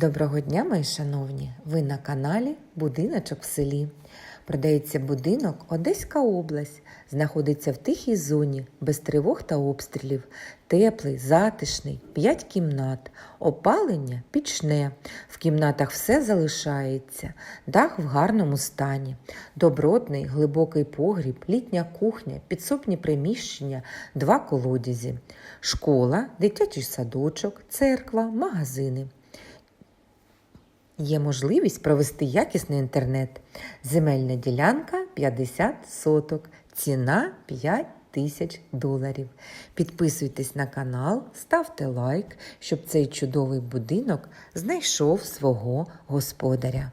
Доброго дня, мої шановні! Ви на каналі Будиночок в селі. Продається будинок Одеська область. Знаходиться в тихій зоні, без тривог та обстрілів. Теплий, затишний, 5 кімнат, опалення пічне. В кімнатах все залишається, дах в гарному стані, добротний, глибокий погріб, літня кухня, підсобні приміщення, два колодязі, школа, дитячий садочок, церква, магазини. Є можливість провести якісний інтернет. Земельна ділянка 50 соток, ціна 5 тисяч доларів. Підписуйтесь на канал, ставте лайк, щоб цей чудовий будинок знайшов свого господаря.